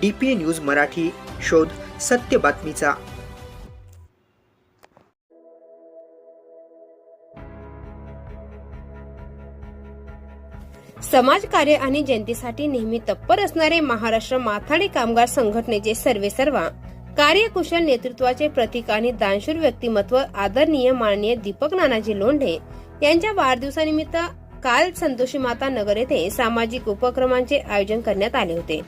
D P news Marathi शोध सत्य बातमीचा. समाजकार्य आणि जनतेसाठी नेहमी तत्पर असणारे महाराष्ट्र माथाडी कामगार संघटनेचे सर्वेसर्वा कार्यकुशल नेतृत्वाचे प्रतीक आणि दानशूर व्यक्तिमत्व आदरणीय माननीय दीपक नानाजी लोंढे यांच्या वाढदिवसानिमित्त काल संतोषी माता नगर येथे सामाजिक उपक्रमांचे आयोजन करण्यात आले होते.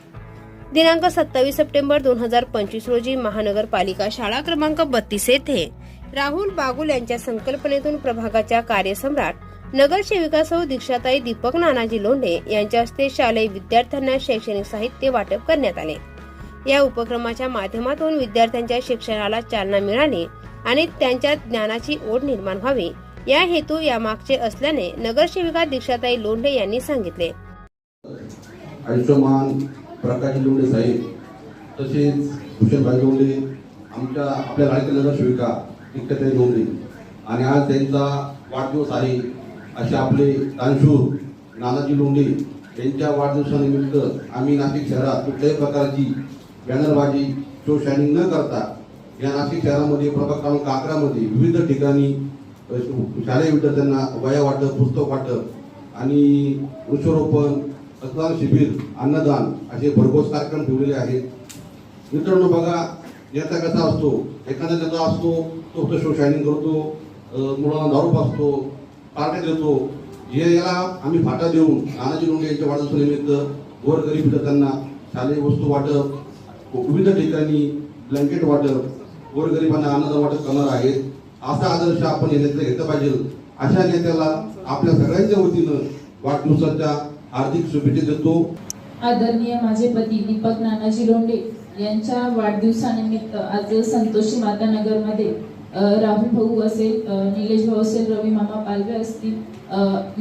दिनांक सत्तावीस सप्टेंबर दोन हजार पंचवीस रोजी महानगरपालिका शाळा क्रमांक बत्तीस येथे राहुल बागुल यांच्या संकल्पनेतून प्रभागाच्या कार्यसम्राट नगरसेविकासह दीक्षाताई दीपक नानाजी लोंढे यांच्या हस्ते शालेय विद्यार्थ्यांना शैक्षणिक साहित्य वाटप करण्यात आले. या उपक्रमाच्या माध्यमातून विद्यार्थ्यांच्या शिक्षणाला चालना मिळाली आणि त्यांच्या ज्ञानाची ओढ निर्माण व्हावी. या हेतू यामागचे असल्याने नगरसेविका दीक्षाताई लोंढे यांनी सांगितले. आयुष्यमान प्रकाश लोंडे साहेब तसेच भूषणभाई लोंडे आमच्या आपल्या लाडक्या शिविका दीक्षाताई लोंडे. आणि आज त्यांचा वाढदिवस आहे असे आपले दानशूर नानाजी लोंडे यांच्या वाढदिवसानिमित्त आम्ही नाशिक शहरात कुठल्याही प्रकारची बॅनरबाजी शो शायनिंग न करता या नाशिक शहरामध्ये प्रभाग क्रमांक अकरामध्ये विविध ठिकाणी शालेय विद्यार्थ्यांना वया वाटप पुस्तक वाटप आणि वृक्षारोपण रक्तदान शिबिर अन्नदान असे भरघोस कार्यक्रम ठेवलेले आहेत. मित्रांनो बघा याचा कसा असतो? एखादा ज्याचा असतो तो फक्त शो शायनिंग करतो मुलांना दारू पासतो पार्ट्या देतो. हे याला आम्ही फाटा देऊन नानाजी लोंढे यांच्या वाढदिवसानिमित्त गोरगरीब विद्यार्थ्यांना शालेय वस्तू वाटप विविध ठिकाणी ब्लँकेट वाटप गोरगरिबांना अन्नदान वाटप करणार आहेत. असा आदर्श आपण या नेत्याला घेतला पाहिजे. अशा नेत्याला आपल्या सगळ्यांच्या वतीनं वाढदिवसाच्या हार्दिक शुभेच्छा देतो. आदरणीय माझे पती दीपक नानाजी लोंढे यांच्या वाढदिवसानिमित्त आज संतोषी माता नगरमध्ये अ, राहुल भाऊ असेल निलेश भाऊ असेल रवी मामा पालवे असतील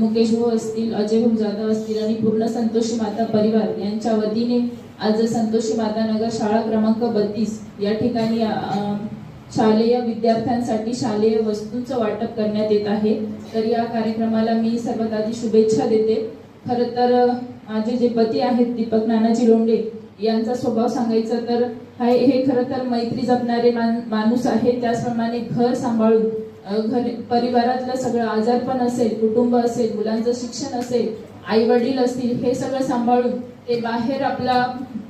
मुकेश भाऊ असतील अजय भाऊ जाधव असतील आणि पूर्ण संतोषी माता परिवार यांच्या वतीने आज संतोषी माता नगर शाळा क्रमांक बत्तीस या ठिकाणी शालेय विद्यार्थ्यांसाठी शालेय वस्तूंचं वाटप करण्यात येत आहे. तर या कार्यक्रमाला मी सर्वात आधी शुभेच्छा देते. खरं तर माझे जे पती आहेत दीपक नानाजी लोंढे यांचा स्वभाव सांगायचा तर हा हे खरं तर मैत्री जपणारे मान, माणूस आहे. त्याचप्रमाणे घर सांभाळून घर परिवारातलं सगळं आजारपण असेल कुटुंब असेल मुलांचं शिक्षण असेल आई वडील असतील हे सगळं सांभाळून ते बाहेर आपला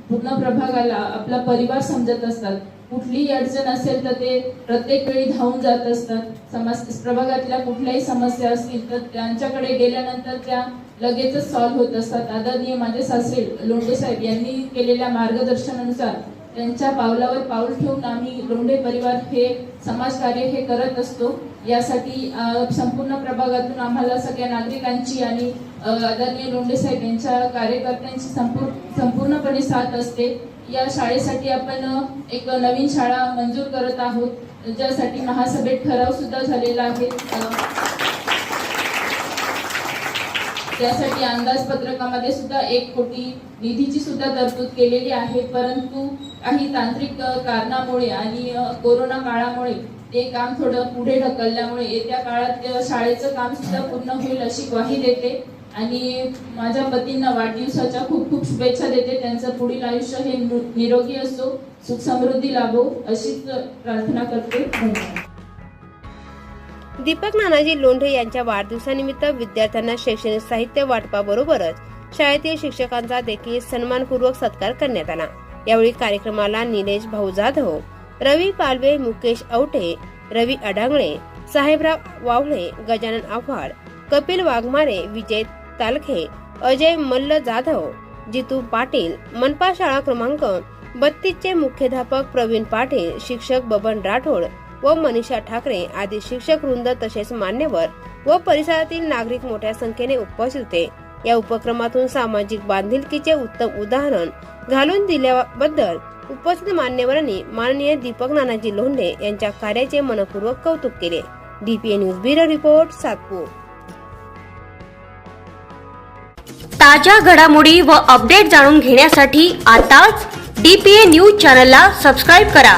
पूर्ण प्रभागाला आपला परिवार समजत असतात. कुठलीही अडचण असेल तर ते प्रत्येक वेळी धावून जात असतात. समस प्रभागातल्या कुठल्याही समस्या असतील तर त्यांच्याकडे गेल्यानंतर त्या लगेचच सॉल्व्ह होत असतात. आदरणीय माझे सासरे लोंढे साहेब यांनी केलेल्या मार्गदर्शनानुसार त्यांच्या पावलावर पाऊल ठेवून आम्ही लोंढे परिवार हे समाजकार्य हे करत असतो. यासाठी संपूर्ण प्रभागातून आम्हाला सगळ्या नागरिकांची आणि आदरणीय लोंढे साहेब यांच्या कार्यकर्त्यांची संपूर्ण संपूर्णपणे साथ असते. या शाळेसाठी आपण एक नवीन शाळा मंजूर करत आहोत. ज्यासाठी महासभेत ठराव सुद्धा झालेला आहे. त्यासाठी अंदाजपत्रकामध्ये सुद्धा एक कोटी निधीची सुद्धा तरतूद केलेली आहे. परंतु काही तांत्रिक कारणामुळे आणि कोरोना काळामुळे ते काम थोडं पुढे ढकलल्यामुळे येत्या काळात शाळेचं काम सुद्धा पूर्ण होईल अशी ग्वाही देते. आणि माझ्या पतींना वाढदिवसाच्या खूप खूप शुभेच्छा देते. त्यांचं पुढील आयुष्य हे निरोगी असो सुख समृद्धी लाभो अशीच प्रार्थना करते. धन्यवाद. दीपक नानाजी लोंढे यांच्या वाढदिवसानिमित्त विद्यार्थ्यांना शैक्षणिक साहित्य वाटपाबरोबरच शाळेतील शिक्षकांचा देखील सन्मानपूर्वक सत्कार करण्यात आला. यावेळी कार्यक्रमाला निलेश भाऊ जाधव रवी पालवे मुकेश औटे रवी अडांगळे साहेबराव वावळे गजानन आव्हाड कपिल वाघमारे विजय तालखे अजय मल्ल जाधव जितू पाटील मनपा शाळा क्रमांक बत्तीसचे मुख्याध्यापक प्रवीण पाटील शिक्षक बबन राठोड व मनीषा ठाकरे आदी शिक्षक वृंद तसेच मान्यवर व परिसरातील नागरिक मोठ्या संख्येने उपस्थित होते. या उपक्रमातून सामाजिक बांधिलकीचे उत्तम उदाहरण घालून दिल्याबद्दल उपस्थित मान्यवरांनी माननीय दीपक नानाजी लोंढे यांच्या कार्याचे मनपूर्वक कौतुक केले. DPA news bureau report Satpur. ताज्या घडामोडी व अपडेट जाणून घेण्यासाठी आताच डीपीए न्यूज चॅनलला सबस्क्राईब करा.